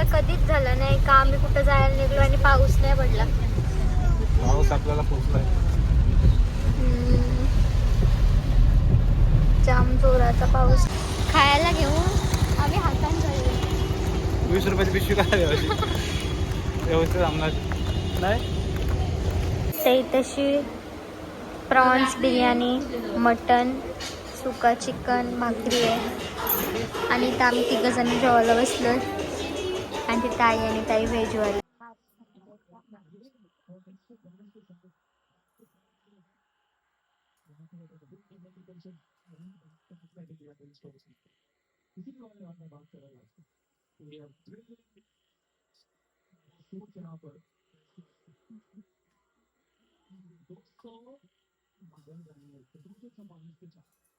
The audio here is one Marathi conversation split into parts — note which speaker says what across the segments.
Speaker 1: असं कधीच झालं नाही. का आम्ही कुठं जायला निघलो आणि पाऊस नाही पडला?
Speaker 2: पाऊस आपल्याला पोचलाय.
Speaker 1: जाम जोराचा पाऊस. खायला घेऊन आम्ही हातान चाललो
Speaker 2: वीस रुपयाची पिशवी काय व्यवस्थित आम्हाला नाही?
Speaker 1: ते तशी प्रॉन्स बिर्याणी मटन सुका चिकन भाकरी आहे. आणि इथं आम्ही तिघं जण जेवायला बसलो आणि ती ताई आणि ताई व्हेजवाली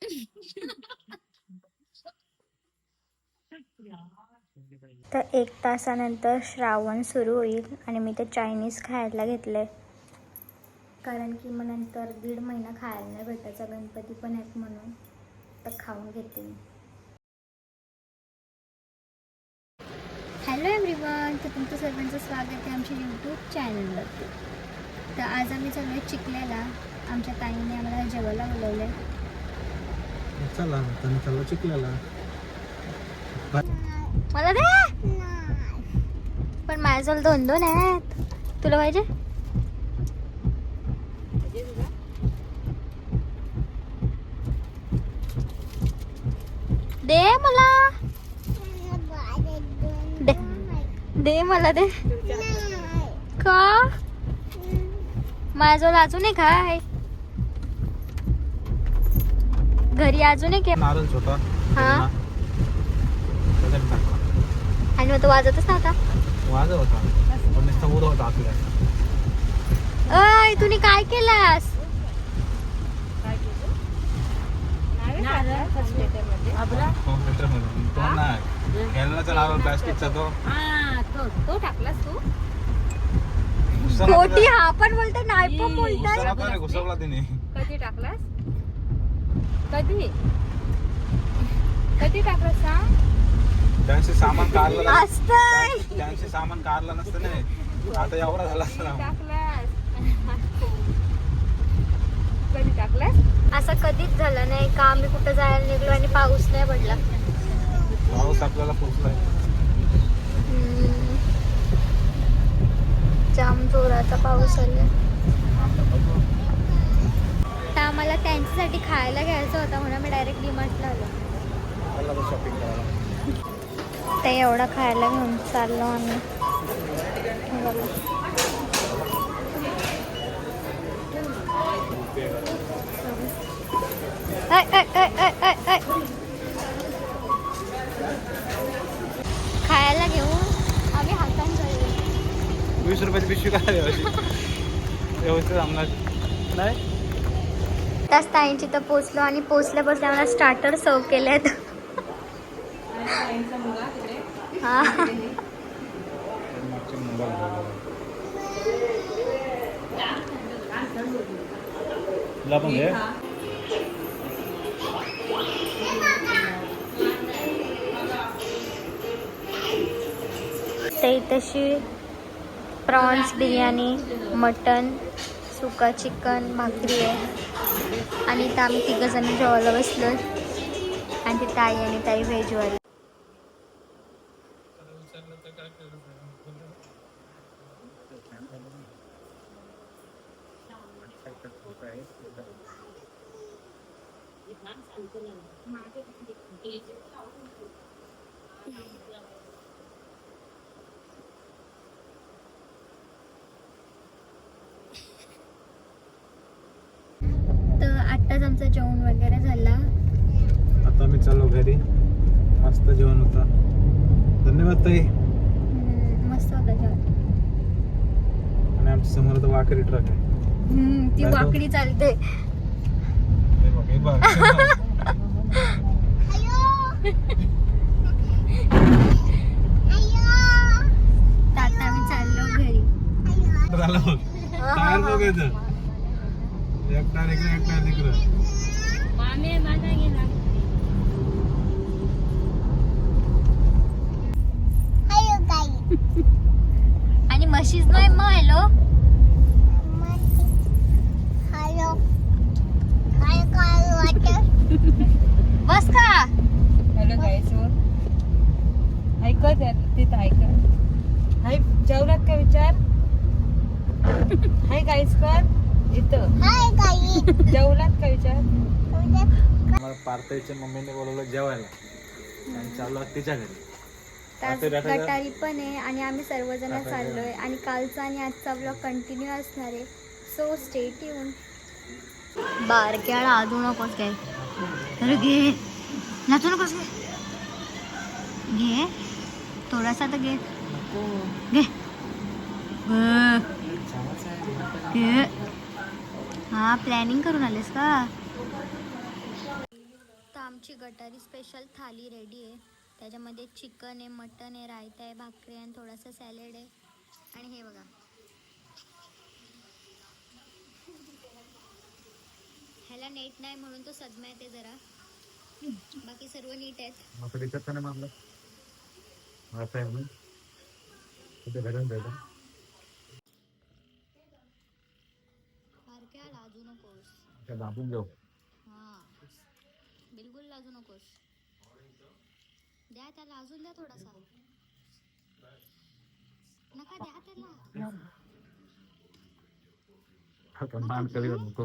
Speaker 1: तर एक तासानंतर श्रावण सुरू होईल आणि मी ते चायनीज खायला घेतलंय. कारण की मग नंतर दीड महिना खायला नाही भेटायचा गणपती पण आहेत म्हणून तर खाऊन घेते मी. हॅलो एव्हरीवन तर तुमचं सर्वांचं स्वागत आहे आमच्या यूट्यूब चॅनलवरती तर आज आम्ही आहे चिखल्याला आमच्या ताईने आम्हाला जेवायला बोलवलं आहे
Speaker 2: चला चिखल्याला.
Speaker 1: मला दे! माझ्याजवळ दोन दोन आहेत. तुला पाहिजे? दे मला. दे. दे मला दे. का? माझ्याजवळ अजून एक आहे. घरी अजून एक आहे.
Speaker 2: नारळ छोटा.
Speaker 1: हा. आणि मग तो वाजतच नव्हता.
Speaker 2: वाजत होता पण नुसता उडं होता आपल्या
Speaker 1: अय तुम्ही काय केलास?
Speaker 2: खेळण्याचा नारळ प्लास्टिकचा तो
Speaker 3: तो टाकलास तू.
Speaker 2: का-
Speaker 1: हा पण बोलते नाही पण बोलताय?
Speaker 2: घुसवला तिने.
Speaker 3: कधी टाकलास? कधी? कधी टाकलास सांग
Speaker 2: त्यांचे सामान काढलं नसतं.
Speaker 1: असतंय.
Speaker 2: त्यांचे सामान काढलं नसतं नाही आता एवढा झाला असता
Speaker 3: कधी टाकलास?
Speaker 1: असं कधीच झालं नाही. का आम्ही कुठं जायला निघलो आणि पाऊस नाही पडला?
Speaker 2: पाऊस आपल्याला पोचलाय.
Speaker 1: जाम जोराचा पाऊस आला तर आम्हाला त्यांच्यासाठी खायला घ्यायचं होतं म्हणून मी डायरेक्ट डिमार्टला आलो.
Speaker 2: शॉपिंग करायला.
Speaker 1: ते एवढं खायला घेऊन चाललो आम्ही. खायला घेऊन आम्ही हातान
Speaker 2: वीस रुपयाची पिशवी काय व्यवस्थित आम्हाला नाही?
Speaker 1: त्याच ताईंची तर पोचलो आणि पोचल्या पोचल्या मला स्टार्टर सर्व केलेत. हा
Speaker 2: तुला पण घे
Speaker 1: ते तशी प्रॉन्स बिर्याणी मटन सुका चिकन भाकरी आहे. आणि इथं आम्ही तिघं जण जेवायला बसलो आणि ती ताई आणि ताई व्हेजवाली आत्ताच आमचं जेवण वगैरे झालं.
Speaker 2: आता मी चाललो घरी. मस्त जेवण होता. धन्यवाद ताई.
Speaker 1: मस्त होतं जेवण.
Speaker 2: आणि आमच्यासमोर तर वाकरी ट्रक आहे.
Speaker 1: हम्म, ती? वाकडी चालते.
Speaker 2: हे बघ हे बघ.
Speaker 1: तर आता आम्ही चाललो घरी.
Speaker 2: झालं बघ टायर बघायचं. एक टायर इकडे एक टायर तिकडं
Speaker 1: हाय शीज नॉय मग हॅलो
Speaker 4: हॅलो काय काय वाटत
Speaker 1: बस का?
Speaker 3: हॅलो गाईस ऐकत आहे तिथं ऐकत. हाय जेवलात का विचार? हाय गाईस कर. इथं.
Speaker 4: हाय काही
Speaker 3: जेवलात का विचार?
Speaker 2: मला पार्थाच्या मम्मीने बोलवलं जेवायला. आणि चाललो तिच्या घरी.
Speaker 1: गटारी पण आहे आणि आम्ही सर्वजण चाललोय. आणि कालचा आणि आजचा ब्लॉग कंटिन्यू असणार आहे. सो स्टेट येऊन बारक्या लाजू नकोस काय अरे घे. नाचू नकोस घे. घे. थोडासा तर घे. घे. घे. हा प्लॅनिंग करून आलेस का? तर आमची गटारी स्पेशल थाली रेडी आहे. त्याच्यामध्ये चिकन आहे मटन आहे रायता आहे भाकरी आहे आणि थोडासा सॅलेड आहे. आणि हे बघा. ह्याला नेट नाही म्हणून तो सदम्यात आहे जरा. बाकी सर्व नीट आहेत
Speaker 2: मग त्याच्यात का नाही मारलं असं आहे म्हणून कुठे भेटेल भेटेल
Speaker 1: फारक्या लाजू नकोस.
Speaker 2: त्या दाबून घेऊ
Speaker 1: हा. बिलकुल लाजू नकोस. द्या त्याला अजून द्या थोडासा. नका द्या त्याला.
Speaker 2: आता मान कधी नको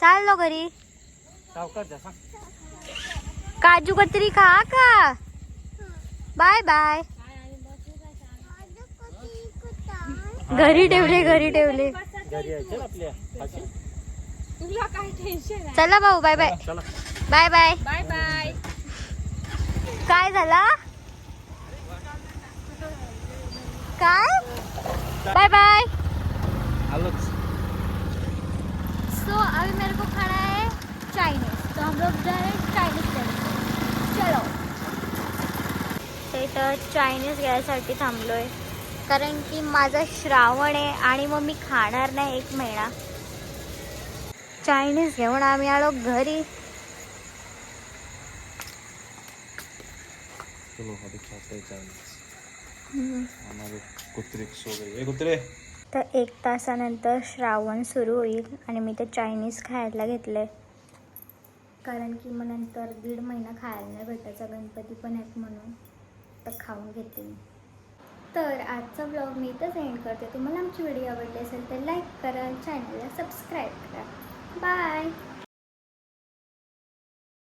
Speaker 1: चाललो घरी।
Speaker 5: सावकाश जा सांग
Speaker 1: काजू कतरी खा का बाय बाय. घरी ठेवले घरी ठेवले.
Speaker 5: घरी यायचे ना आपल्या अशी
Speaker 3: तुला काय टेन्शन आहे
Speaker 1: चला भाऊ बाय बाय.
Speaker 5: चला.
Speaker 1: Bye bye.
Speaker 3: Bye bye.
Speaker 1: काय झाला? काय? Bye bye. सो अभी मेरे को खाना है चाइनीज तो हम लोग जा रहे हैं चाइनीज खाने चलो ते इथं चायनीज घ्यायसाठी थांबलोय. कारण की माझा श्रावण आहे आणि मग मी खाणार नाही एक महिना. चायनीज घेऊन आम्ही आलो घरी. तर एक तासानंतर श्रावण सुरू होईल आणि मी ते चायनीज खायला घेतलंय. कारण की मग नंतर दीड महिना खायला नाही भेटायचा. गणपती पण आहेत म्हणून. तर खाऊन घेते मी. तर आजचा ब्लॉग मी इथंच एंड करते. तुम्हाला आमची व्हिडिओ आवडली असेल तर लाईक करा चॅनलला सबस्क्राईब करा. बाय